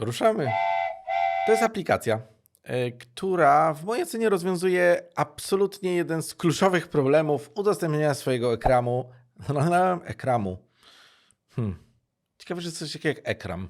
to ruszamy. To jest aplikacja, e, która w mojej ocenie rozwiązuje absolutnie jeden z kluczowych problemów udostępniania swojego ekranu. ekranu. Hmm. Ciekawe, że coś takiego jak ekran.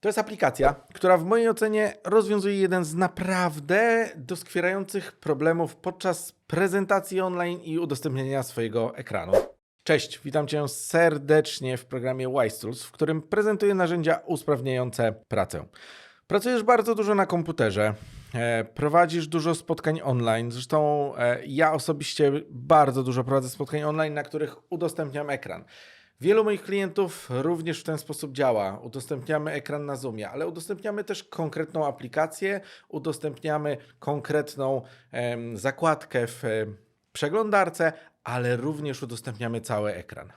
To jest aplikacja, która w mojej ocenie rozwiązuje jeden z naprawdę doskwierających problemów podczas prezentacji online i udostępniania swojego ekranu. Cześć, witam Cię serdecznie w programie Wise Tools, w którym prezentuję narzędzia usprawniające pracę. Pracujesz bardzo dużo na komputerze, e, prowadzisz dużo spotkań online. Zresztą e, ja osobiście bardzo dużo prowadzę spotkań online, na których udostępniam ekran. Wielu moich klientów również w ten sposób działa. Udostępniamy ekran na Zoomie, ale udostępniamy też konkretną aplikację, udostępniamy konkretną zakładkę w em, przeglądarce, ale również udostępniamy cały ekran.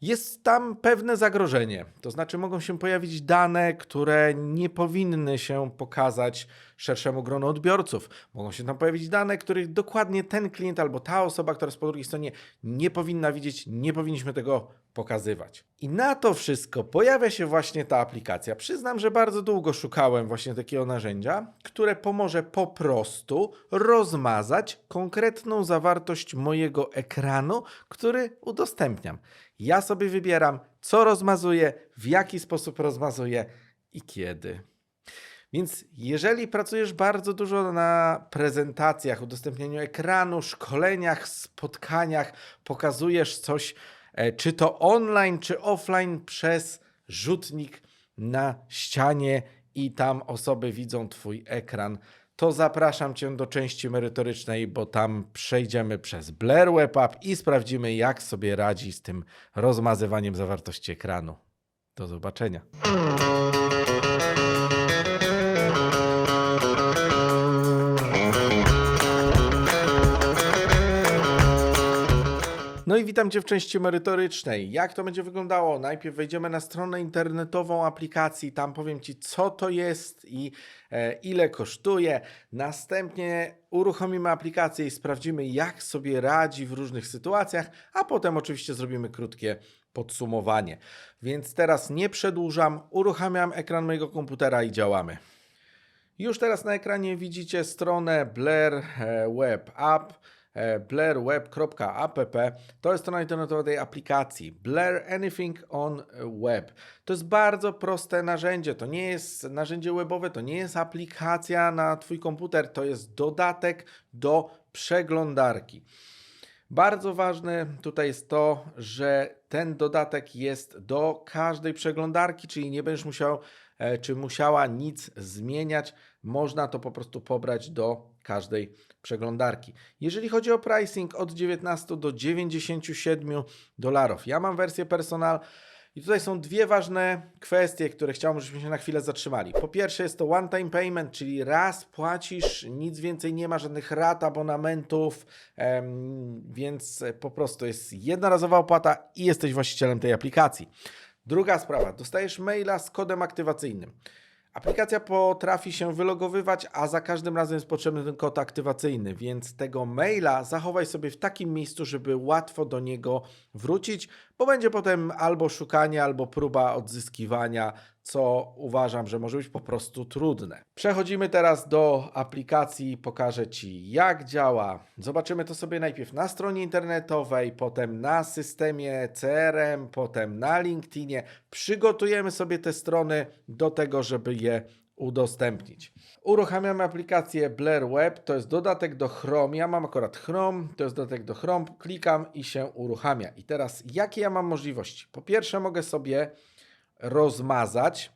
Jest tam pewne zagrożenie, to znaczy mogą się pojawić dane, które nie powinny się pokazać szerszemu gronu odbiorców. Mogą się tam pojawić dane, których dokładnie ten klient albo ta osoba, która jest po drugiej stronie, nie powinna widzieć, nie powinniśmy tego pokazywać. I na to wszystko pojawia się właśnie ta aplikacja. Przyznam, że bardzo długo szukałem właśnie takiego narzędzia, które pomoże po prostu rozmazać konkretną zawartość mojego ekranu, który udostępniam. Ja sobie wybieram, co rozmazuję, w jaki sposób rozmazuję i kiedy. Więc jeżeli pracujesz bardzo dużo na prezentacjach, udostępnianiu ekranu, szkoleniach, spotkaniach, pokazujesz coś, czy to online, czy offline, przez rzutnik na ścianie i tam osoby widzą Twój ekran, to zapraszam Cię do części merytorycznej, bo tam przejdziemy przez Blair Web App i sprawdzimy, jak sobie radzi z tym rozmazywaniem zawartości ekranu. Do zobaczenia. I witam Cię w części merytorycznej. Jak to będzie wyglądało? Najpierw wejdziemy na stronę internetową aplikacji, tam powiem Ci, co to jest i e, ile kosztuje. Następnie uruchomimy aplikację i sprawdzimy, jak sobie radzi w różnych sytuacjach, a potem oczywiście zrobimy krótkie podsumowanie. Więc teraz nie przedłużam, uruchamiam ekran mojego komputera i działamy. Już teraz na ekranie widzicie stronę Blair e, Web App blairweb.app. To jest strona internetowa tej aplikacji. Blair Anything on Web. To jest bardzo proste narzędzie. To nie jest narzędzie webowe, to nie jest aplikacja na Twój komputer, to jest dodatek do przeglądarki. Bardzo ważne tutaj jest to, że ten dodatek jest do każdej przeglądarki, czyli nie będziesz musiał e, czy musiała nic zmieniać. Można to po prostu pobrać do każdej przeglądarki. Jeżeli chodzi o pricing od 19 do 97 dolarów. Ja mam wersję personal. I tutaj są dwie ważne kwestie, które chciałbym, żebyśmy się na chwilę zatrzymali. Po pierwsze jest to one-time payment, czyli raz płacisz, nic więcej nie ma, żadnych rat, abonamentów, więc po prostu jest jednorazowa opłata i jesteś właścicielem tej aplikacji. Druga sprawa, dostajesz maila z kodem aktywacyjnym. Aplikacja potrafi się wylogowywać, a za każdym razem jest potrzebny ten kod aktywacyjny, więc tego maila zachowaj sobie w takim miejscu, żeby łatwo do niego wrócić, bo będzie potem albo szukanie, albo próba odzyskiwania, co uważam, że może być po prostu trudne. Przechodzimy teraz do aplikacji, pokażę Ci jak działa. Zobaczymy to sobie najpierw na stronie internetowej, potem na systemie CRM, potem na LinkedInie. Przygotujemy sobie te strony do tego, żeby je udostępnić. Uruchamiamy aplikację Blair Web, to jest dodatek do Chrome. Ja mam akurat Chrome, to jest dodatek do Chrome. Klikam i się uruchamia. I teraz jakie ja mam możliwości? Po pierwsze mogę sobie rozmazać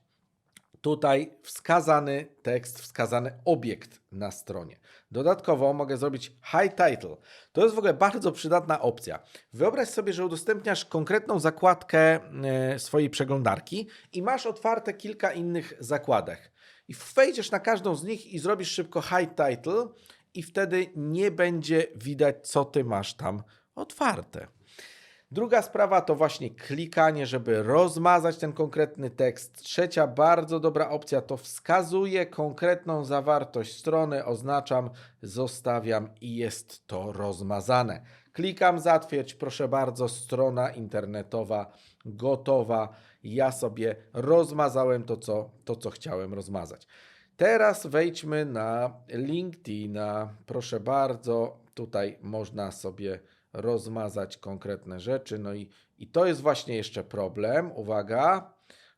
tutaj wskazany tekst, wskazany obiekt na stronie. Dodatkowo mogę zrobić high title. To jest w ogóle bardzo przydatna opcja. Wyobraź sobie, że udostępniasz konkretną zakładkę e, swojej przeglądarki i masz otwarte kilka innych zakładek. I wejdziesz na każdą z nich i zrobisz szybko high title i wtedy nie będzie widać, co ty masz tam otwarte. Druga sprawa to właśnie klikanie, żeby rozmazać ten konkretny tekst. Trzecia bardzo dobra opcja to wskazuje konkretną zawartość strony, oznaczam, zostawiam i jest to rozmazane. Klikam zatwierdź, proszę bardzo, strona internetowa gotowa. Ja sobie rozmazałem to, co, to, co chciałem rozmazać. Teraz wejdźmy na LinkedIna. Proszę bardzo, tutaj można sobie rozmazać konkretne rzeczy. No i, i to jest właśnie jeszcze problem. Uwaga,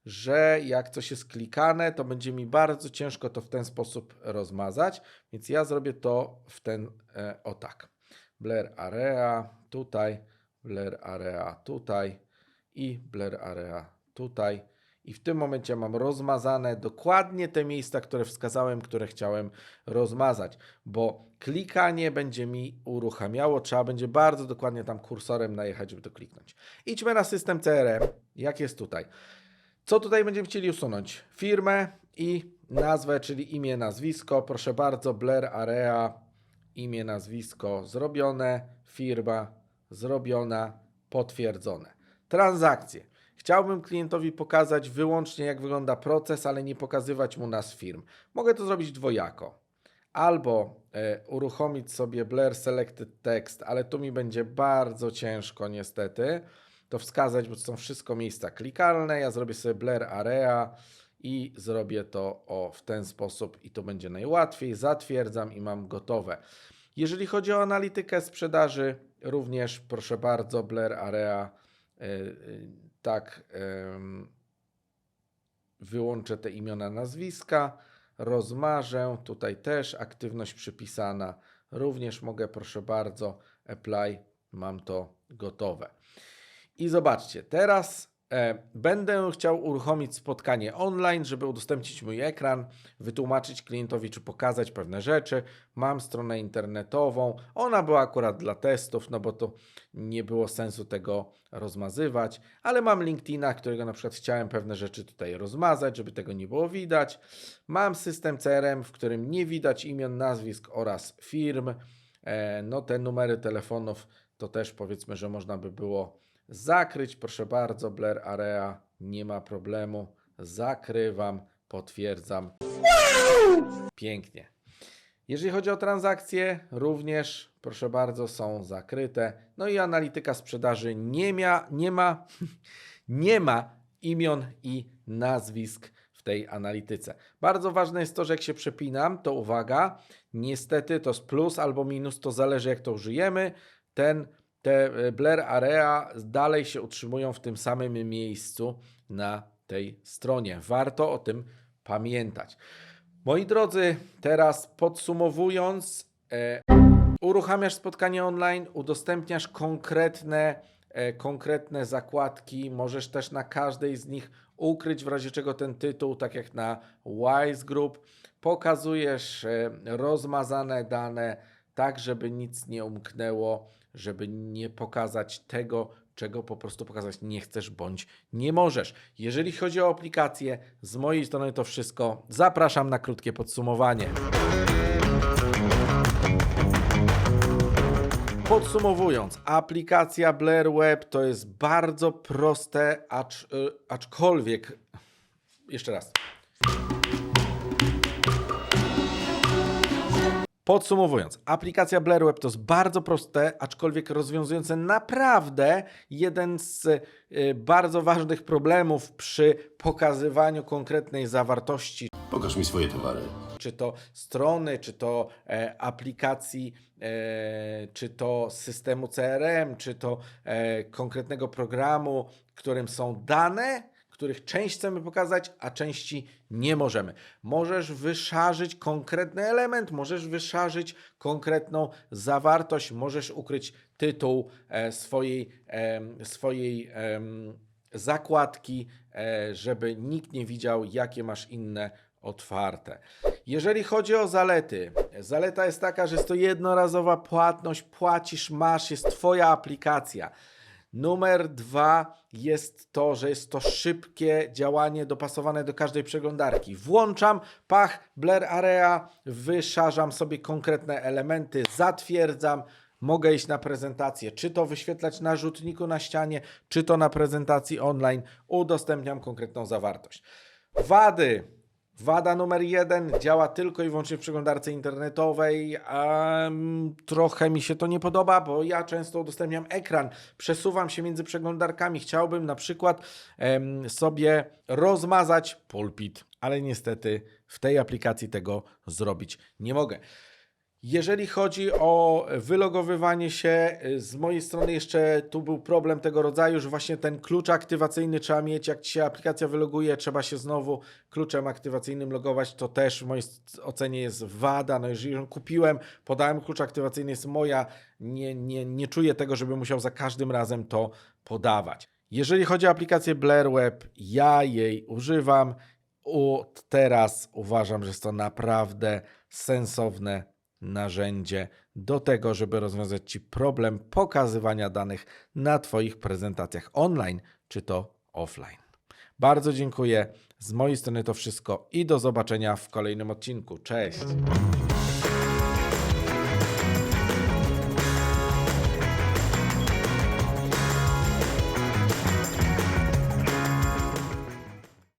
że jak coś jest klikane, to będzie mi bardzo ciężko to w ten sposób rozmazać. Więc ja zrobię to w ten e, o tak. Blur Area tutaj, Blur Area tutaj i Blur Area tutaj. I w tym momencie mam rozmazane dokładnie te miejsca, które wskazałem, które chciałem rozmazać, bo klikanie będzie mi uruchamiało, trzeba będzie bardzo dokładnie tam kursorem najechać, żeby to kliknąć. Idźmy na system CRM, jak jest tutaj. Co tutaj będziemy chcieli usunąć? Firmę i nazwę, czyli imię, nazwisko. Proszę bardzo, Blair Area, imię, nazwisko zrobione, firma zrobiona, potwierdzone. Transakcje. Chciałbym klientowi pokazać wyłącznie, jak wygląda proces, ale nie pokazywać mu nazw firm. Mogę to zrobić dwojako. Albo e, uruchomić sobie Blair Selected Text, ale tu mi będzie bardzo ciężko niestety to wskazać, bo to są wszystko miejsca klikalne. Ja zrobię sobie Blair Area i zrobię to o, w ten sposób i to będzie najłatwiej. Zatwierdzam i mam gotowe. Jeżeli chodzi o analitykę sprzedaży, również proszę bardzo, Blair Area, y, y, tak, wyłączę te imiona, nazwiska, rozmarzę, tutaj też aktywność przypisana, również mogę, proszę bardzo, apply, mam to gotowe. I zobaczcie, teraz będę chciał uruchomić spotkanie online, żeby udostępnić mój ekran, wytłumaczyć klientowi, czy pokazać pewne rzeczy. Mam stronę internetową. Ona była akurat dla testów, no bo to nie było sensu tego rozmazywać, ale mam LinkedIna, którego na przykład chciałem pewne rzeczy tutaj rozmazać, żeby tego nie było widać. Mam system CRM, w którym nie widać imion, nazwisk oraz firm. E, no te numery telefonów to też powiedzmy, że można by było zakryć. Proszę bardzo, Blair Area, nie ma problemu. Zakrywam, potwierdzam. Pięknie. Jeżeli chodzi o transakcje, również proszę bardzo, są zakryte. No i analityka sprzedaży nie, mia, nie ma nie ma imion i nazwisk w tej analityce. Bardzo ważne jest to, że jak się przepinam, to uwaga, niestety to jest plus albo minus, to zależy jak to użyjemy. Ten te e, Blair Area dalej się utrzymują w tym samym miejscu na tej stronie. Warto o tym pamiętać. Moi drodzy, teraz podsumowując, e, uruchamiasz spotkanie online, udostępniasz konkretne, e, konkretne zakładki, możesz też na każdej z nich ukryć w razie czego ten tytuł, tak jak na Wise Group. Pokazujesz e, rozmazane dane, tak żeby nic nie umknęło żeby nie pokazać tego, czego po prostu pokazać nie chcesz bądź nie możesz. Jeżeli chodzi o aplikację, z mojej strony to wszystko. Zapraszam na krótkie podsumowanie. Podsumowując, aplikacja Blair Web to jest bardzo proste, acz, y, aczkolwiek. Jeszcze raz. Podsumowując, aplikacja Blair Web to jest bardzo proste, aczkolwiek rozwiązujące naprawdę jeden z y, bardzo ważnych problemów przy pokazywaniu konkretnej zawartości, Pokaż mi swoje towary. czy to strony, czy to e, aplikacji, e, czy to systemu CRM, czy to e, konkretnego programu, którym są dane, których część chcemy pokazać, a części nie możemy. Możesz wyszarzyć konkretny element, możesz wyszarzyć konkretną zawartość, możesz ukryć tytuł e, swojej, em, swojej zakładki, e, żeby nikt nie widział, jakie masz inne otwarte. Jeżeli chodzi o zalety, zaleta jest taka, że jest to jednorazowa płatność, płacisz, masz, jest Twoja aplikacja. Numer dwa jest to, że jest to szybkie działanie dopasowane do każdej przeglądarki. Włączam, pach, Blair Area, wyszarzam sobie konkretne elementy, zatwierdzam, mogę iść na prezentację, czy to wyświetlać na rzutniku na ścianie, czy to na prezentacji online, udostępniam konkretną zawartość. Wady. Wada numer jeden działa tylko i wyłącznie w przeglądarce internetowej. Um, trochę mi się to nie podoba, bo ja często udostępniam ekran, przesuwam się między przeglądarkami. Chciałbym na przykład em, sobie rozmazać pulpit, ale niestety w tej aplikacji tego zrobić nie mogę. Jeżeli chodzi o wylogowywanie się, y, z mojej strony jeszcze tu był problem tego rodzaju, że właśnie ten klucz aktywacyjny trzeba mieć, jak się aplikacja wyloguje, trzeba się znowu kluczem aktywacyjnym logować, to też w mojej ocenie jest wada. No jeżeli ją kupiłem, podałem klucz aktywacyjny, jest moja, nie, nie, nie czuję tego, żeby musiał za każdym razem to podawać. Jeżeli chodzi o aplikację Blair Web, ja jej używam. Od teraz uważam, że jest to naprawdę sensowne narzędzie do tego, żeby rozwiązać Ci problem pokazywania danych na Twoich prezentacjach online czy to offline. Bardzo dziękuję. Z mojej strony to wszystko i do zobaczenia w kolejnym odcinku. Cześć!